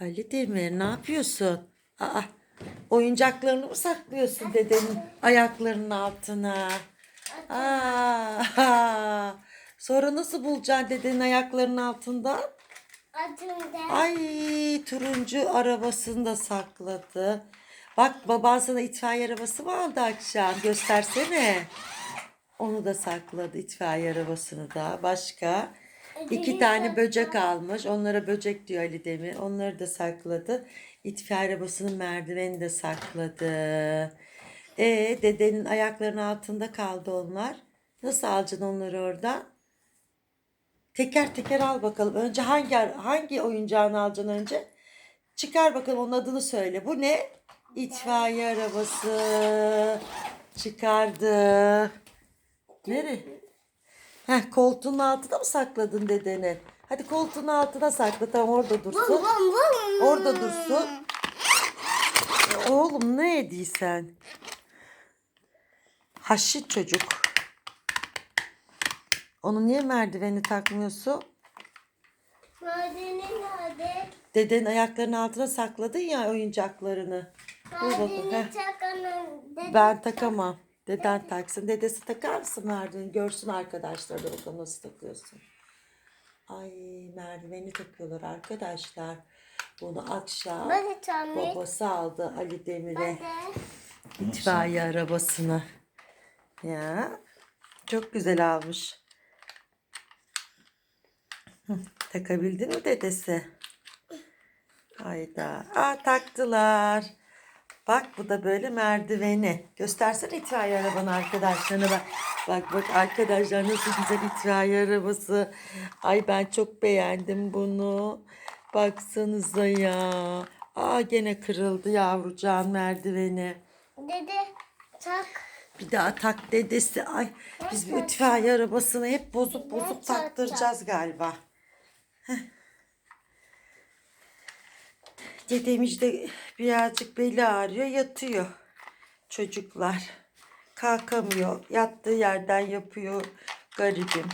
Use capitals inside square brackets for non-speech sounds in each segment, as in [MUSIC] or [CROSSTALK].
Ali Demir ne yapıyorsun? Aa, oyuncaklarını mı saklıyorsun dedenin ayaklarının altına? Aa, [LAUGHS] sonra nasıl bulacaksın dedenin ayaklarının altında? Ay turuncu arabasını da sakladı. Bak baban sana itfaiye arabası mı aldı akşam? Göstersene. Onu da sakladı itfaiye arabasını da. Başka? İki tane böcek almış. Onlara böcek diyor Ali Demir. Onları da sakladı. İtfaiye arabasının merdiveni de sakladı. E dedenin ayaklarının altında kaldı onlar. Nasıl alacaksın onları oradan? Teker teker al bakalım. Önce hangi hangi oyuncağını alacaksın önce? Çıkar bakalım onun adını söyle. Bu ne? İtfaiye arabası. Çıkardı. Nereye? Heh, koltuğun altına mı sakladın dedeni? Hadi koltuğun altına sakla. Tamam orada dursun. Orada dursun. E, Oğlum ne ediysen? Haşit çocuk. Onu niye merdiveni takmıyorsun? Madeni nerede? Dedenin ayaklarının altına sakladın ya oyuncaklarını. Dur bakalım. Madeni heh. Ben takamam. Deden taksın. Dedesi takar mısın merdiveni? Görsün arkadaşlar da bakalım nasıl takıyorsun. Ay merdiveni takıyorlar arkadaşlar. Bunu akşam babası aldı Ali Demir'e itfaiye arabasını. Ya çok güzel almış. Takabildin mi dedesi? Hayda. Aa taktılar. Bak bu da böyle merdiveni. Göstersene itfaiye arabanı arkadaşlarına bak. Bak bak arkadaşlar nasıl güzel itfaiye arabası. Ay ben çok beğendim bunu. Baksanıza ya. Aa gene kırıldı yavrucağın merdiveni. Dede tak. Bir daha tak dedesi. Ay biz bu itfaiye arabasını hep tak, tak. taktıracağız galiba. Heh. Dedemiz de birazcık beli ağrıyor yatıyor. Çocuklar. Kalkamıyor. Yattığı yerden yapıyor. Garibim.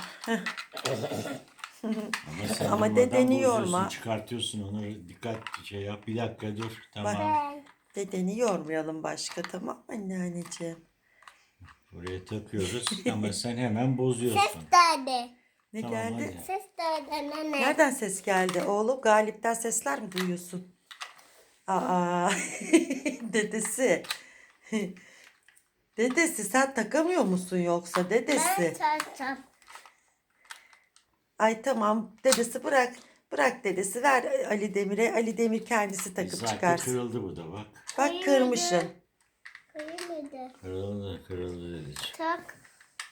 Ama, sen Ama dedeni yorma. Çıkartıyorsun onu dikkat şey yap. Bir dakika dur. Tamam. Ben. Dedeni yormayalım başka tamam mı anneanneciğim? Buraya takıyoruz [LAUGHS] ama sen hemen bozuyorsun. Ses nerede? Ne Tamam, geldi? hadi. Ses nene? Nereden ses geldi oğlum? Galip'ten sesler mi duyuyorsun? Aa, [LAUGHS] dedesi. [LAUGHS] Dedesi sen takamıyor musun yoksa Ben dedesi? takacağım. Ay tamam dedesi bırak. Bırak dedesi ver Ali Demir'e. Ali Demir kendisi takıp Zaten çıkarsın. kırıldı bu da bak. Bak kırmışın. Kıymadı. Kırıldı kırıldı dedeciğim. Tak.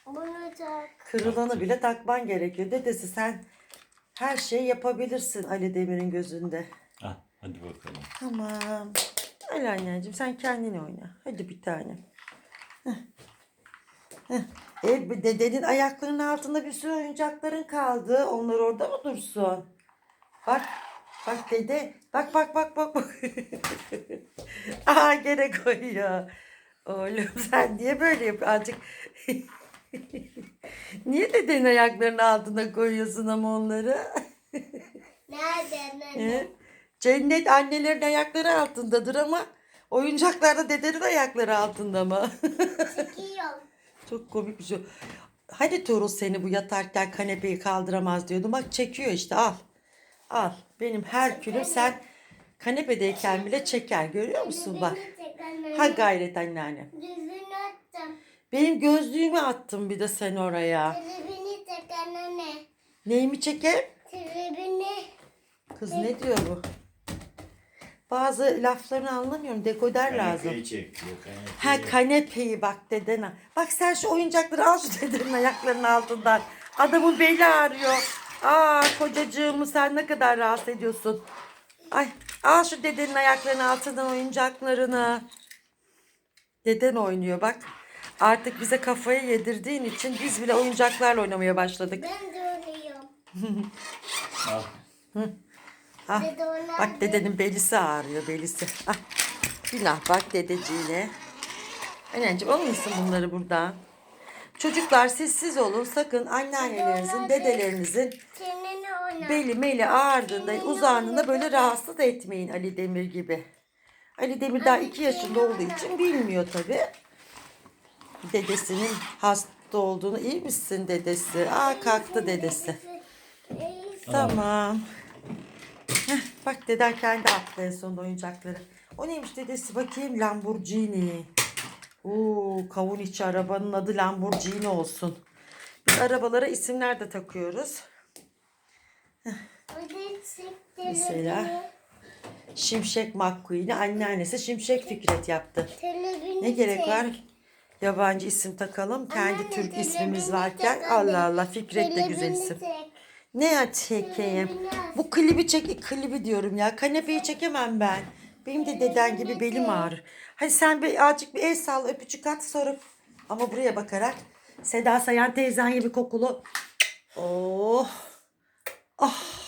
Bunu tak. Kırılanı bile takman gerekiyor. Dedesi sen her şeyi yapabilirsin Ali Demir'in gözünde. Ah, hadi bakalım. Tamam. Öyle anneciğim sen kendin oyna. Hadi bir tane. Heh. Heh. E, bir dedenin ayaklarının altında bir sürü oyuncakların kaldı. Onlar orada mı dursun? Bak. Bak dede. Bak bak bak bak bak. [LAUGHS] Aa gene koyuyor. Oğlum [LAUGHS] sen niye böyle yapıyorsun? Azıcık [LAUGHS] Niye dedenin ayaklarının altına koyuyorsun ama onları? Nerede nene? He? Cennet annelerin ayakları altındadır ama oyuncaklarda dedenin ayakları altında mı? Çekiyorum. [LAUGHS] Çok komik bir şey. Hadi Tuğrul seni bu yatarken kanepeyi kaldıramaz diyordum. Bak çekiyor işte al. Al. Benim Herkül'üm sen kanepedeyken bile çeker. Görüyor musun bak. Ha gayret anneanne. Düzünü attım. Benim gözlüğümü attın bir de sen oraya. Tribini tekrar nene. Neyimi çekeyim? Tribini. Kız ne diyor bu? Bazı laflarını anlamıyorum. Dekoder lazım. Kanepeyi çekiyor. kanepeyi. Ha kanepeyi bak dedene. Bak sen şu oyuncakları al şu dedenin ayaklarının altından. Adamın beli ağrıyor. Aa kocacığımı sen ne kadar rahatsız ediyorsun. Ay al şu dedenin ayaklarının altından oyuncaklarını. Deden oynuyor bak. Artık bize kafayı yedirdiğin için biz bile oyuncaklarla oynamaya başladık. Ben de oynuyorum. [LAUGHS] Al. Ah, bak dedenin belisi ağrıyor belisi. Ah, günah bak dedeciğine. Anneciğim alır mısın bunları buradan? Çocuklar sessiz olun sakın anneannelerinizin, dedelerinizin beli meli ağrıdığında uzandığında böyle rahatsız etmeyin Ali Demir gibi. Ali Demir daha iki yaşında olduğu için bilmiyor tabi. Dedesinin hasta olduğunu iyi misin dedesi? Aa kalktı dedesi. Tamam. Heh, bak deden kendi attı en sonunda oyuncakları. O neymiş dedesi bakayım Lamborghini. Oo, kavun içi arabanın adı Lamborghini olsun. Biz arabalara isimler de takıyoruz. Mesela? Şimşek McQueen'i anneannesi Şimşek Fikret yaptı. Ne gerek var? Yabancı isim takalım. Kendi Türk ismimiz varken Allah Allah Fikret de güzel isim. Ne çekeyim? Bu klibi çek, klibi diyorum ya. Kanepeyi çekemem ben. Benim de deden gibi belim ağrır. Hadi sen bir azıcık bir el salla, öpücük at sonra. Ama buraya bakarak. Seda Sayan teyzen gibi kokulu. Oh. Ah.